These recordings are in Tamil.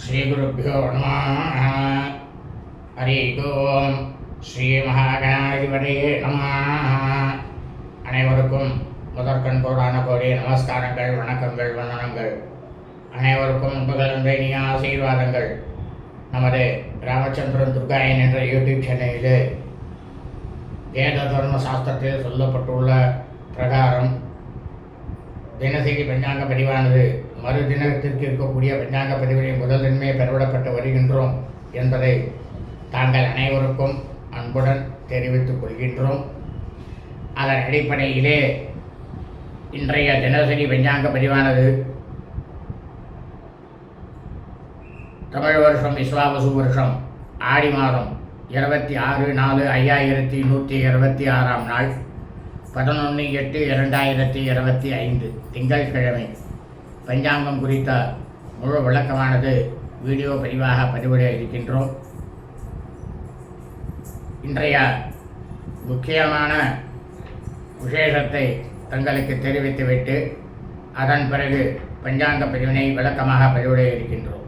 ஸ்ரீகுருப்போ நம. ஹரி ஓம். ஸ்ரீ மகாகணாதிபதியே நம. அனைவருக்கும் முதற்கண் கோடான கோடி நமஸ்காரங்கள் வணக்கங்கள் வண்ணனங்கள் அனைவருக்கும் புகழ்ந்த ஆசீர்வாதங்கள். நமது ராமச்சந்திரன் துர்காயன் என்ற யூடியூப் சேனலில் வேத தர்ம சாஸ்திரத்தில் சொல்லப்பட்டுள்ள பிரகாரம் தினசரி பஞ்சாங்க பதிவானது. மறுதினத்திற்கு இருக்கக்கூடிய பஞ்சாங்க பதிவுகளின் முதல் தினமே பெறவிடப்பட்டு வருகின்றோம் என்பதை தாங்கள் அனைவருக்கும் அன்புடன் தெரிவித்துக் கொள்கின்றோம். அதன் அடிப்படையிலே இன்றைய தினசரி பஞ்சாங்க பதிவானது தமிழ் வருஷம் விஸ்வாவசு வருஷம் ஆடி மாதம் இருபத்தி ஆறு நாலு ஐயாயிரத்தி நூற்றி இருபத்தி ஆறாம் நாள் பதினொன்று எட்டு இரண்டாயிரத்தி இருபத்தி ஐந்து திங்கட்கிழமை பஞ்சாங்கம் குறித்த முழு விளக்கமானது வீடியோ பதிவாக பதிவிட இருக்கின்றோம். இன்றைய முக்கியமான விசேஷத்தை தங்களுக்கு தெரிவித்துவிட்டு அதன் பிறகு பஞ்சாங்க பதிவினை விளக்கமாக பதிவிட இருக்கின்றோம்.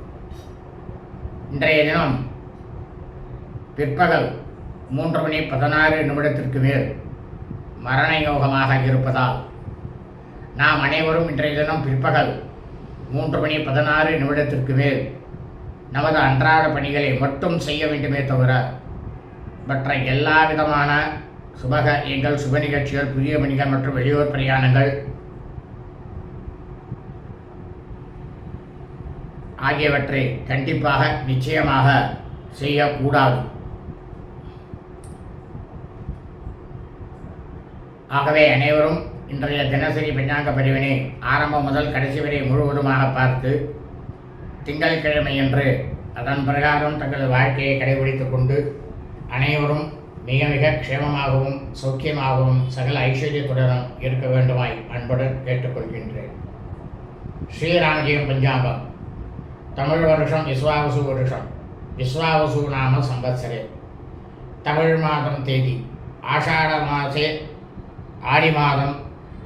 இன்றைய தினம் பிற்பகல் மூன்று மணி பதினாறு நிமிடத்திற்கு மேல் மரண யோகமாக இருப்பதால் நாம் அனைவரும் இன்றைய தினம் பிற்பகல் மூன்று மணி பதினாறு நிமிடத்திற்கு மேல் நமது அன்றாட பணிகளை மட்டும் செய்ய வேண்டுமே தவிர மற்ற எல்லா விதமான சுபக எங்கள் சுப நிகழ்ச்சிகள் புதிய பணிகள் மற்றும் வெளியூர் பிரயாணங்கள் ஆகியவற்றை கண்டிப்பாக நிச்சயமாக செய்யக்கூடாது. ஆகவே அனைவரும் இன்றைய தினசரி பஞ்சாங்க பதிவினை ஆரம்பம் முதல் கடைசி வரை முழுவதுமாக பார்த்து திங்கட்கிழமை என்று அதன் பிரகாரம் தங்களது வாழ்க்கையை கடைபிடித்து கொண்டு அனைவரும் மிக மிக க்ஷேமமாகவும் சௌக்கியமாகவும் சகல ஐஸ்வர்யத்துடனும் இருக்க வேண்டுமாய் அன்புடன் கேட்டுக்கொள்கின்றேன். ஸ்ரீராமஜெயம் பஞ்சாங்கம். தமிழ் வருஷம் விஸ்வாவசு வருஷம். விஸ்வாவசு நாம சம்பத்சரே. தமிழ் மாதம் தேதி. ஆஷாட மாசே ஆடி மாதம்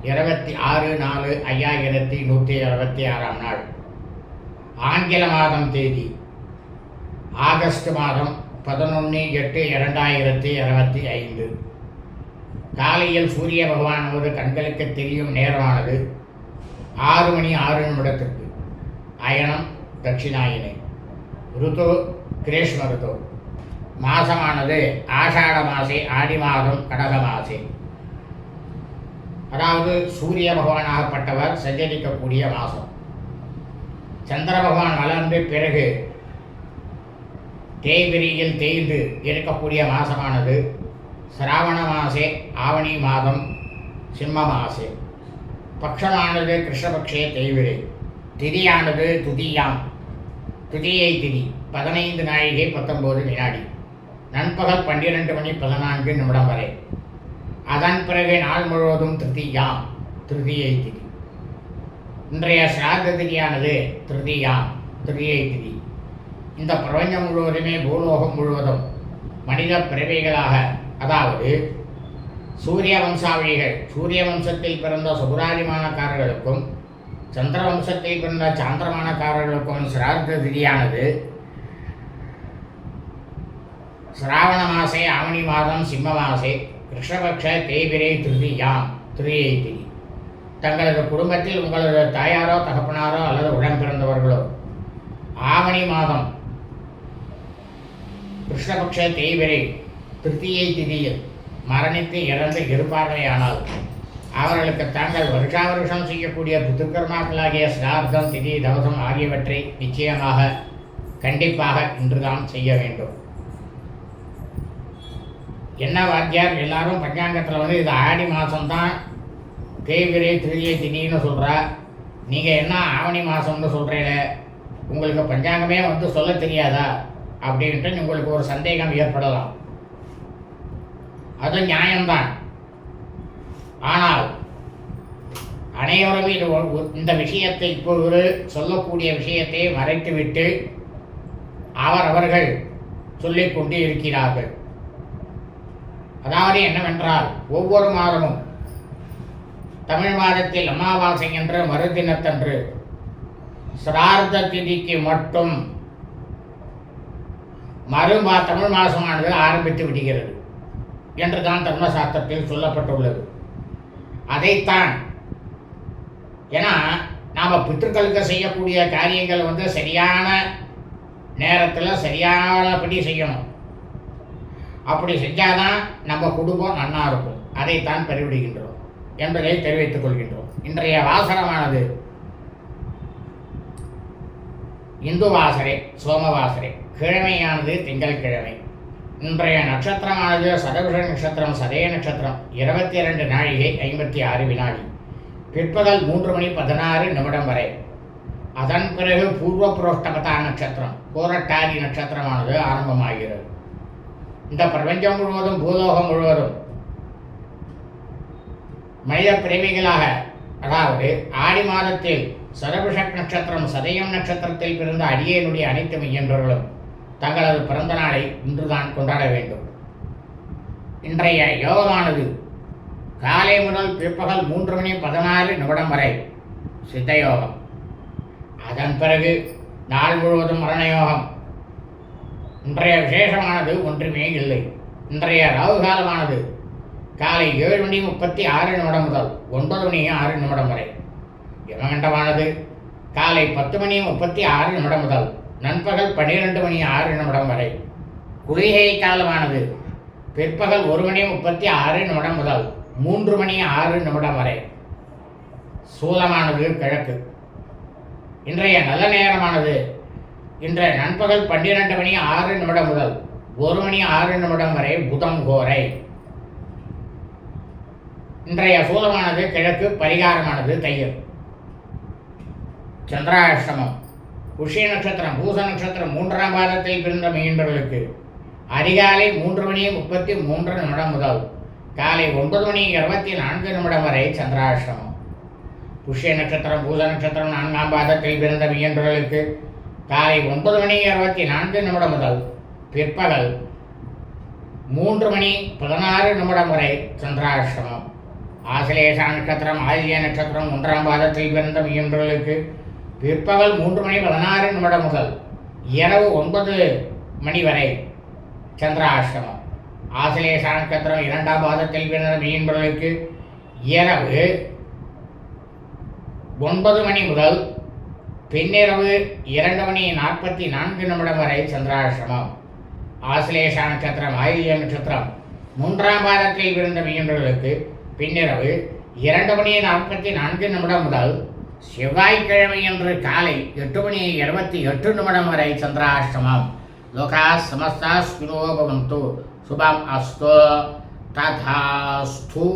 இருபத்தி ஆறு நாலு ஐயாயிரத்தி நூற்றி அறுபத்தி ஆறாம் நாள். ஆங்கில மாதம் தேதி. ஆகஸ்ட் மாதம் பதினொன்று எட்டு இரண்டாயிரத்தி இருபத்தி ஐந்து. காலையில் சூரிய பகவானது கண்களுக்கு தெரியும் நேரமானது ஆறு மணி ஆறு நிமிடத்திற்கு. அயனம் தட்சிணாயினை ருது கிரேஷ்ம ருது மாசமானது ஆஷாட மாசே ஆடி மாதம் கடக மாசே. அதாவது சூரிய பகவானாகப்பட்டவர் சஞ்சரிக்கக்கூடிய மாதம் சந்திர பகவான் வளர்ந்து பிறகு தேய்பிரியில் தேய்ந்து இருக்கக்கூடிய மாதமானது சிராவண மாசே ஆவணி மாதம் சிம்ம மாசே. பக்ஷமானது கிருஷ்ணபக்ஷே தேய்விரை திதியானது துதியாம். துதியை திதி. பதினைந்து நாழிகை பத்தொம்போது வினாடி. நண்பகல் பன்னிரெண்டு மணி பதினான்கு நிமிடம் வரை. அதன் பிறகு நாள் முழுவதும் திருதியாம் திருதியை திதி. இன்றைய சிராத திதியானது திருதியாம் திருதியை திதி. இந்த பிரபஞ்சம் முழுவதுமே பூலோகம் முழுவதும் மனித பிறவைகளாக அதாவது சூரிய வம்சாவளிகள் சூரிய வம்சத்தில் பிறந்த சுகுராதிமானக்காரர்களுக்கும் சந்திர வம்சத்தில் பிறந்த சாந்திரமானக்காரர்களுக்கும் சிரார்த்த திதியானது சிராவண மாசே ஆவணி மாதம் சிம்ம மாசே கிருஷ்ணபக்ஷ தேய்பிரை திருதியாம் திருதியை திரி தங்களது குடும்பத்தில் உங்களது தாயாரோ தகப்பனாரோ அல்லது உடன் பிறந்தவர்களோ ஆவணி மாதம் கிருஷ்ணபக்ஷ தேய்பிரை திருத்தியை திதியில் மரணித்து இறந்து இருப்பார்களேயானால் அவர்களுக்கு தாங்கள் வருஷா வருஷம் செய்யக்கூடிய புத்துக்கர்மாக்களாகிய சிரார்த்தம் திதி தவசம் ஆகியவற்றை நிச்சயமாக கண்டிப்பாக இன்றுதான் செய்ய வேண்டும். என்ன வாத்தியார் எல்லாரும் பஞ்சாங்கத்தில் வந்து இது ஆடி மாதம்தான் தேய்பிரை திருதியை திடீர்னு சொல்கிறா நீங்கள் என்ன ஆவணி மாதம்னு சொல்கிறீங்க உங்களுக்கு பஞ்சாங்கமே வந்து சொல்ல தெரியாதா? அப்படின்ட்டு உங்களுக்கு ஒரு சந்தேகம் ஏற்படலாம். அது நியாயம்தான். ஆனால் அனைவரும் இது இந்த விஷயத்தை இப்போது சொல்லக்கூடிய விஷயத்தை மறைத்துவிட்டு அவரவர்கள் சொல்லிக்கொண்டு இருக்கிறார்கள். அதாவது என்னவென்றால் ஒவ்வொரு மாதமும் தமிழ் மாதத்தில் அமாவாசை என்ற மறுதினத்தன்று சிரார்த்த திதிக்கு மட்டும் மறுமா தமிழ் மாதமானது ஆரம்பித்து விடுகிறது என்று தான் தர்மசாஸ்திரத்தில் சொல்லப்பட்டுள்ளது. அதைத்தான் ஏன்னா நாம் பித்ருக்களுக்கு செய்யக்கூடிய காரியங்கள் வந்து சரியான நேரத்தில் சரியானபடி செய்யணும். அப்படி செஞ்சாதான் நம்ம குடும்பம் நன்னா இருக்கும். அதைத்தான் பெருவிடுகின்றோம் என்பதை தெரிவித்துக் கொள்கின்றோம். இன்றைய வாசனமானது இந்து வாசரே சோமவாசரே கிழமையானது திங்கட்கிழமை இன்றைய நட்சத்திரமானது சதவிஷ நட்சத்திரம் சதய நட்சத்திரம் இருபத்தி இரண்டு நாழிகை ஐம்பத்தி ஆறு வினாடி. பிற்பகல் மூன்று மணி பதினாறு நிமிடம் வரை. அதன் பிறகு பூர்வ புரோஷ்டபதா நட்சத்திரம் கோரட்டாதி நட்சத்திரமானது ஆரம்பமாகிறது. இந்த பிரபஞ்சம் முழுவதும் பூலோகம் முழுவதும் மனித பிரேமிகளாக அதாவது ஆடி மாதத்தில் சரபிஷக் நட்சத்திரம் சதயம் நட்சத்திரத்தில் பிறந்த அடியேனுடைய அனைத்து மையன்றர்களும் தங்களது பிறந்த நாளை இன்றுதான் கொண்டாட வேண்டும். இன்றைய யோகமானது காலை முதல் பிற்பகல் மூன்று மணி பதினாறு நிமிடம் வரை சித்த யோகம். அதன் பிறகு நாள் முழுவதும் மரண யோகம். இன்றைய விசேஷமானது ஒன்றுமே இல்லை. இன்றைய ராகு காலமானது காலை ஏழு மணி முப்பத்தி ஆறு நிமிடம் முதல் ஒன்பது மணி ஆறு நிமிடம் வரை. யமகண்டமானது காலை பத்து மணி முப்பத்தி ஆறு நிமிடம் முதல் நண்பகல் பன்னிரெண்டு மணி ஆறு நிமிடம் வரை. குளிகை காலமானது பிற்பகல் ஒரு மணி முப்பத்தி ஆறு நிமிடம் முதல் மூன்று மணி ஆறு நிமிடம் வரை. சூலமானது கிழக்கு. இன்றைய நல்ல நேரமானது இன்றைய நண்பகல் பன்னிரண்டு மணி ஆறு நிமிடம் முதல் ஒரு மணி ஆறு நிமிடம் வரை புதம் கோரை. இன்றைய சூலமானது கிழக்கு பரிகாரமானது தையல். சந்திராஷ்டமம். புஷ்ய நட்சத்திரம் பூச நட்சத்திரம் மூன்றாம் பாதத்தில் பிறந்த மீன்பவர்களுக்கு அதிகாலை மூன்று மணி முப்பத்தி மூன்று நிமிடம் முதல் காலை ஒன்பது மணி இருபத்தி நான்கு நிமிடம் வரை சந்திராஷ்டமம். புஷ்ய நட்சத்திரம் பூச நட்சத்திரம் நான்காம் பாதத்தில் பிறந்த மீன்பவர்களுக்கு காலை ஒன்பது மணி இருபத்தி நான்கு நிமிடம் முதல் பிற்பகல் மூன்று மணி பதினாறு நிமிடம் வரை சந்திராஷ்டமம். ஆசிலேஷ நட்சத்திரம் ஆதிய நட்சத்திரம் ஒன்றாம் பாதத்தில் பிறந்த மீன்களுக்கு பிற்பகல் மூன்று மணி பதினாறு நிமிடம் முதல் இரவு ஒன்பது மணி வரை சந்திராஷ்டமம். ஆசிலேஷ நட்சத்திரம் இரண்டாம் பாதத்தில் பிறந்த மீன்களுக்கு இரவு ஒன்பது மணி முதல் பின்னிரவு இரண்டு மணி நாற்பத்தி நான்கு நிமிடம் வரை சந்திராசிரமம். ஆசிலேஷ நட்சத்திரம் ஆயுள்ய நட்சத்திரம். மூன்றாம் பாதத்தில் விழுந்த மீனவர்களுக்கு பின்னிரவு இரண்டு மணி நாற்பத்தி நான்கு நிமிடம் முதல் செவ்வாய்க்கிழமை அன்று காலை எட்டு மணி இருபத்தி எட்டு நிமிடம் வரை சந்திராஷ்டமம் லோகா சமஸ்தா சுனோபவந்து சுபம் அஸ்தோ. ததாஸ்தூ.